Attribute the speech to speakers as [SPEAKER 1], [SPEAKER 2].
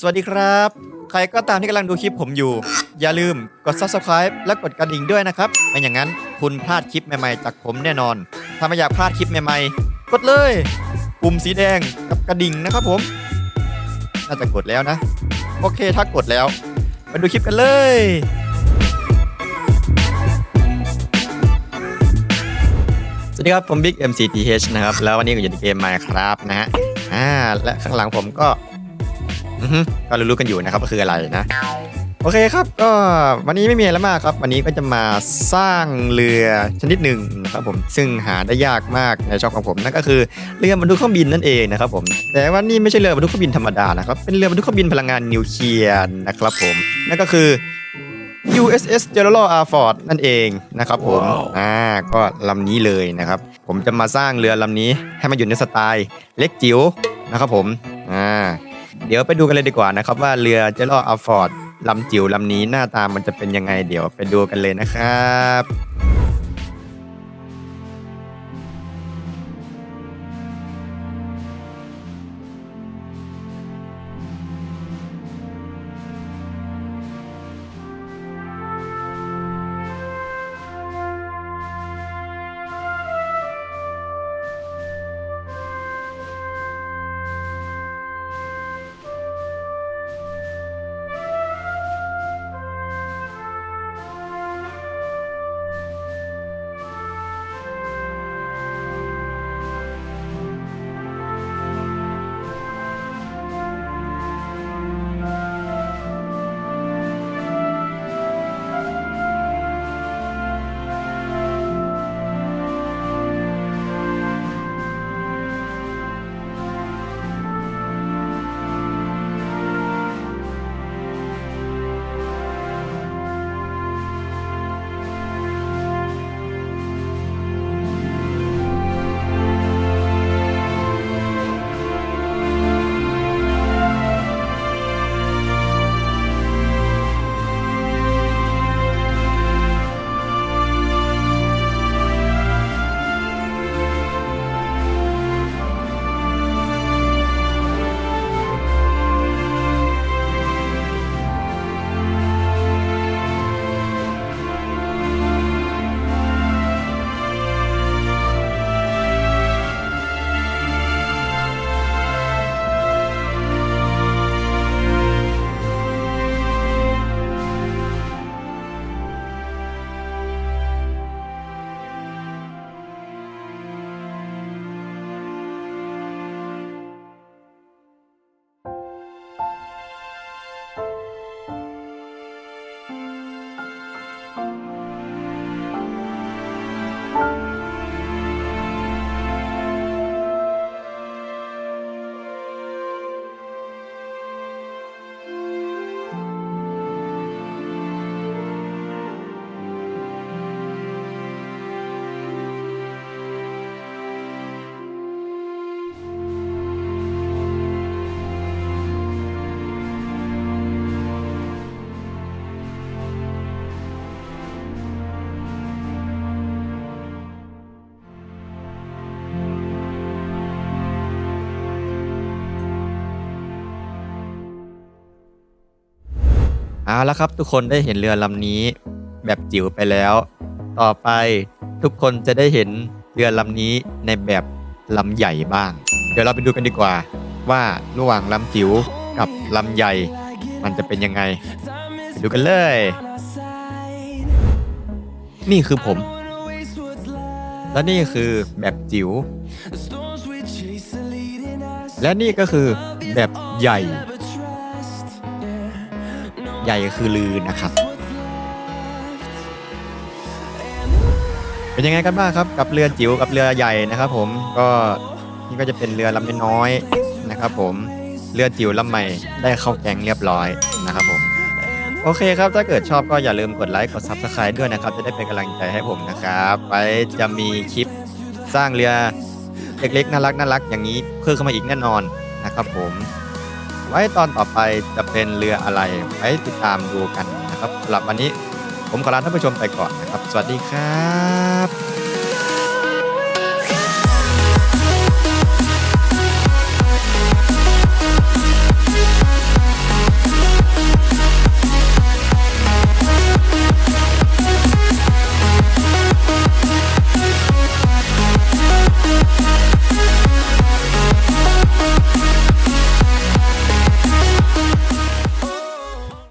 [SPEAKER 1] สวัสดีครับ ใครก็ตามที่กำลังดูคลิปผมอยู่ อย่าลืมกด subscribe และกดกระดิ่งด้วยนะครับ ไม่อย่างนั้นคุณพลาดคลิปใหม่ๆจากผมแน่นอน ถ้าไม่อยากพลาดคลิปใหม่ๆ กดเลย ปุ่มสีแดงกับกระดิ่งนะครับผม น่าจะกดแล้วนะ โอเคถ้ากดแล้วมาดูคลิปกันเลยสวัสดีครับ ผม Big MCTH นะครับ แล้ววันนี้ก็อยู่ในเกม Minecraft นะฮะอ่าและข้างหลังผมก็ ก็รู้ๆกันอยู่นะครับว่าคืออะไรนะโอเคครับก็วันนี้ไม่มีอะไรมากครับ วันนี้ก็จะมาสร้างเรือชนิดหนึ่งนะครับผมซึ่งหาได้ยากมากในช่องของผมนั่นก็คือเรือบรรทุกเครื่องบินนั่นเองนะครับผมแต่ว่านี่ไม่ใช่เรือบรรทุกเครื่องบินธรรมดานะครับเป็นเรือบรรทุกเครื่องบินพลังงานนิวเคลียร์นะครับผมนั่นก็คือ USS General R Ford นั่นเองนะครับผมอ่า ก็ลำนี้เลยนะครับ ผมจะมาสร้างเรือลำนี้ให้มันอยู่ในสไตล์เล็กจิ๋วนะครับผม อ่าเดี๋ยวไปดูกันเลยดีกว่านะครับ ว่าเรือเจลออัลฟอร์ดลำจิ๋วลำนี้หน้าตามันจะเป็นยังไงเดี๋ยวไปดูกันเลยนะครับ เอาละครับทุกคนได้เห็นเรือลำนี้แบบจิ๋วไปแล้ว ต่อไปทุกคนจะได้เห็นเรือลำนี้ในแบบลำใหญ่บ้าง เดี๋ยวเราไปดูกันดีกว่า ว่าระหว่างลำจิ๋วกับลำใหญ่ มันจะเป็นยังไงไปดูกันเลย นี่คือผม และนี่คือแบบจิ๋วและนี่ก็คือแบบใหญ่ ใหญ่คือลือนะครับ เป็นยังไงกันบ้างครับกับเรือจิ๋วกับเรือใหญ่นะครับ ผมก็นี่ก็จะเป็นเรือลำน้อยๆนะครับ ผมเรือจิ๋วลำใหม่ได้เข้าแกงเรียบร้อยนะครับ ผมโอเคครับ ถ้าเกิดชอบก็อย่าลืมกดไลค์กด Subscribe ด้วยนะครับ จะได้เป็นกำลังใจให้ผมนะครับไว้จะมีคลิปสร้างเรือเล็กๆน่ารักน่ารักอย่างนี้เพิ่มเข้ามาอีกแน่นอนนะครับผม ไว้ตอนต่อไปจะเป็นเรืออะไรไว้ติดตามดูกันนะครับสำหรับวันนี้ผมขอลาท่านผู้ชมไปก่อนนะครับ สวัสดีครับ